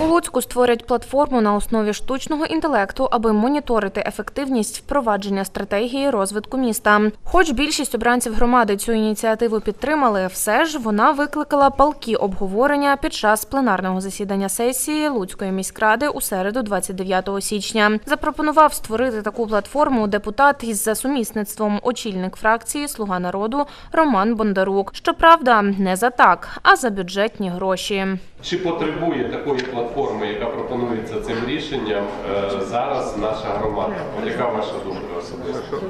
У Луцьку створять платформу на основі штучного інтелекту, аби моніторити ефективність впровадження стратегії розвитку міста. Хоч більшість обранців громади цю ініціативу підтримали, все ж вона викликала палкі обговорення під час пленарного засідання сесії Луцької міськради у середу, 29 січня. Запропонував створити таку платформу депутат із за сумісництвом очільник фракції Слуга народу Роман Бондарук. Щоправда, не за так, а за бюджетні гроші. Чи потребує такої платформи, яка пропонується цим рішенням е, зараз наша громада? Яка ваша думка особисто?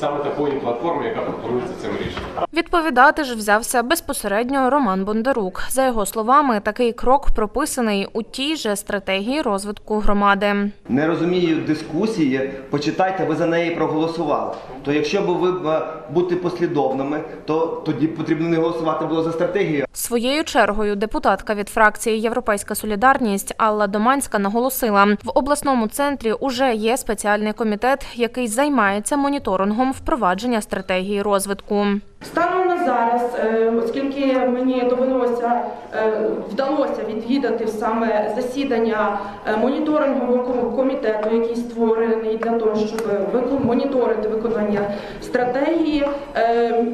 Саме такої платформи, яка пропонується цим рішенням. Відповідати ж взявся безпосередньо Роман Бондарук. За його словами, такий крок прописаний у тій же стратегії розвитку громади. Не розумію дискусії, почитайте, ви за неї проголосували. То якщо б ви е, бути послідовними, то тоді потрібно не голосувати було за стратегію, Своєю чергою депутатка від фракції Європейська Солідарність Алла Доманська наголосила, в обласному центрі уже є спеціальний комітет, який займається моніторингом впровадження стратегії розвитку. Станом на зараз, е, оскільки мені довелося е, вдалося відвідати саме засідання е, моніторингового комітету, який створений для того, щоб моніторити виконання стратегії.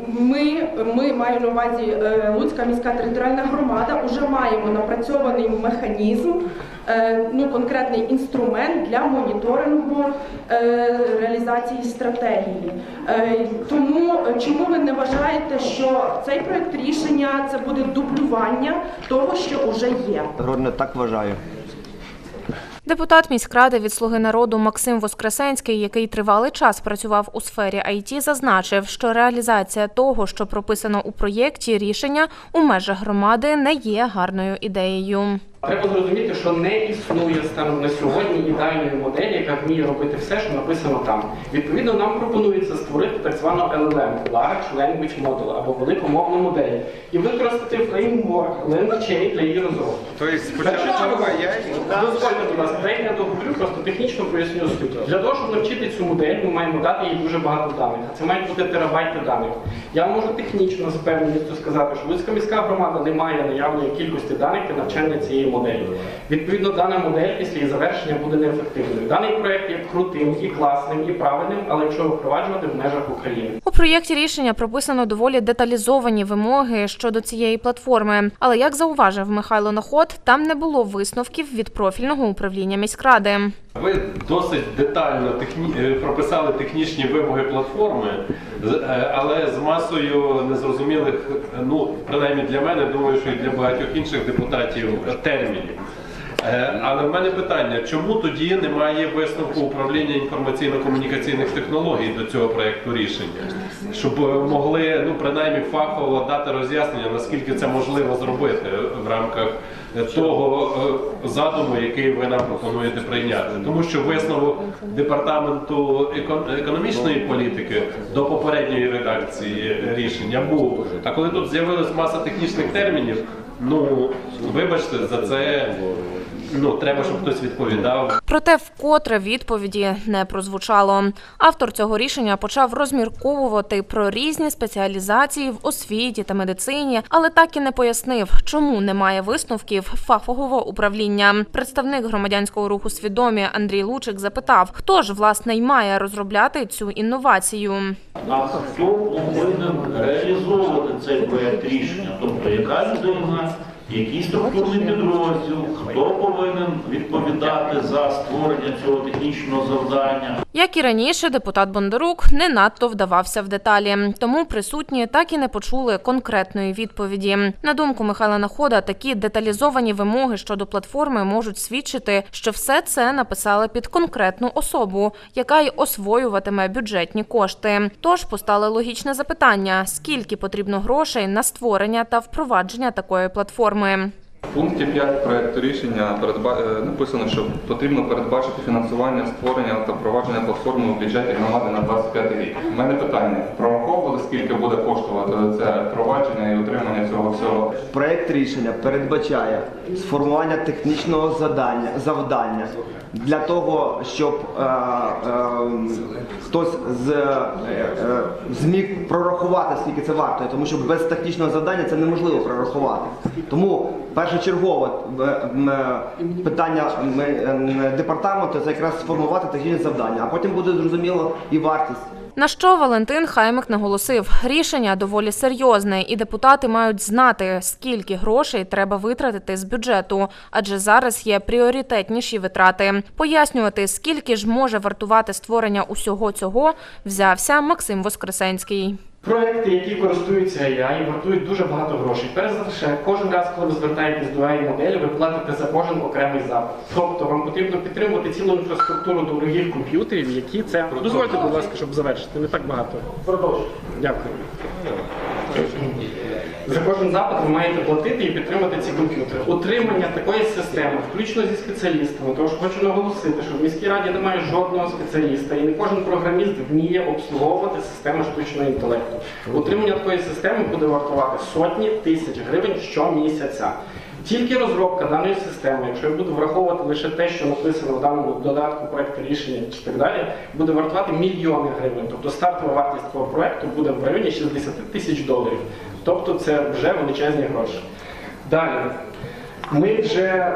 Ми, ми маю на увазі Луцька міська територіальна громада, вже маємо напрацьований механізм, е, ну конкретний інструмент для моніторингу е, реалізації стратегії. Е, Тому чому ви не вважаєте, що цей проект рішення це буде дублювання того, що вже є? Родне так вважаю. Депутат міськради від Слуги народу Максим Воскресенський, який тривалий час працював у сфері IT, зазначив, що реалізація того, що прописано у проєкті рішення у межах громади, не є гарною ідеєю. Треба зрозуміти, що не існує станом на сьогодні ідеальної моделі, яка вміє робити все, що написано там. Відповідно, нам пропонується створити так звану LLM – Large Language Model або великомовну модель, і використати фреймворк LangChain для її розробки. Тобто спочатку я Дозвольте, будь ласка, дайте я договорю, просто технічно поясню суть. Для того, щоб навчити цю модель, ми маємо дати їй дуже багато даних. Це мають бути терабайти даних. Я можу технічно з певністю сказати, що Луцька міська громада не має наявної кількості даних для навчання цієї моделі. Відповідно, дана модель після її завершення буде неефективною. Даний проект є крутим, і класним, і правильним, але якщо впроваджувати в межах України. У проєкті рішення прописано доволі деталізовані вимоги щодо цієї платформи. Але як зауважив Михайло Наход, там не було висновків від профільного управління міськради. Ви досить детально техні... е, прописали технічні вимоги платформи, е, але з масою незрозумілих, ну принаймні для мене, думаю, що і для багатьох інших депутатів термінів. Е, Але в мене питання, чому тоді немає висновку управління інформаційно-комунікаційних технологій до цього проекту рішення, щоб е, могли ну принаймні фахово дати роз'яснення, наскільки це можливо зробити в рамках е, того задуму, який ви нам пропонуєте прийняти, тому що висновок департаменту економічної політики до попередньої редакції рішення був. А коли тут з'явилась маса технічних термінів, ну вибачте, за це ну треба, щоб хтось відповідав. Проте вкотре відповіді не прозвучало. Автор цього рішення почав розмірковувати про різні спеціалізації в освіті та медицині, але так і не пояснив, чому немає висновків фахового управління. Представник громадянського руху свідомі Андрій Лучик запитав, хто ж власне й має розробляти цю інновацію. А хто повинен реалізовувати цей проєкт рішення? Тобто, яка людина, який структурний підрозділ, хто повинен відповідати за створення цього технічного завдання? Як і раніше, депутат Бондарук не надто вдавався в деталі, тому присутні так і не почули конкретної відповіді. На думку Михайла Находа, такі деталізовані вимоги щодо платформи можуть свідчити, що все це написали під конкретну особу, яка й освоюватиме бюджетні кошти. Тож постало логічне запитання: скільки потрібно грошей на створення та впровадження такої платформи. В пункті 5 проекту рішення передба... е, написано, що потрібно передбачити фінансування створення та впровадження платформи у бюджеті громади на 25 рік. У мене питання: розраховували, скільки буде коштувати це впровадження і отримання цього всього. Проект рішення передбачає сформування технічного задання, завдання для того, щоб е, е, хтось з, е, е, зміг прорахувати, скільки це вартує, тому що без технічного завдання це неможливо прорахувати. Тому першочергове е, питання е, департаменту це якраз сформувати технічне завдання, а потім буде зрозуміло і вартість. На що Валентин Хаймик наголосив, рішення доволі серйозне, і депутати мають знати, скільки грошей треба витратити з бюджету, адже зараз є пріоритетніші витрати. Пояснювати, скільки ж може вартувати створення усього цього, взявся Максим Воскресенський. Проекти, які користуються AI, вартують дуже багато грошей. Перш за все, кожен раз, коли ви звертаєтесь до AI моделі, ви платите за кожен окремий запит. Тобто вам потрібно підтримувати цілу інфраструктуру дорогих комп'ютерів, які це дозвольте, будь ласка, щоб завершити. Не так багато. Продовжуйте. Дякую. За кожен запит ви маєте платити і підтримати ці комп'ютери. Утримання такої системи, включно зі спеціалістами, тому що хочу наголосити, що в міській раді немає жодного спеціаліста, і не кожен програміст вміє обслуговувати системи штучного інтелекту. Утримання такої системи буде вартувати сотні тисяч гривень щомісяця. Тільки розробка даної системи, якщо я буду враховувати лише те, що написано в даному додатку проекту рішення чи так далі, буде вартувати мільйони гривень. Тобто стартова вартість такого проекту буде в районі 60 тисяч доларів. Тобто це вже величезні гроші. Далі. Ми вже е,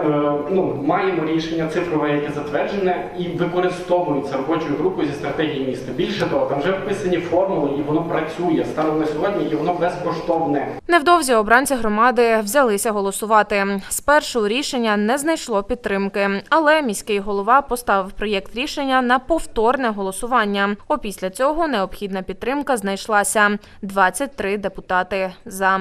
ну, маємо рішення цифрове, яке затверджене, і використовується робочою групою зі стратегії міста. Більше того, там вже вписані формули, і воно працює станом на сьогодні, і воно безкоштовне. Невдовзі обранці громади взялися голосувати. Спершу рішення не знайшло підтримки, але міський голова поставив проєкт рішення на повторне голосування. Опісля цього необхідна підтримка знайшлася 23 депутати за.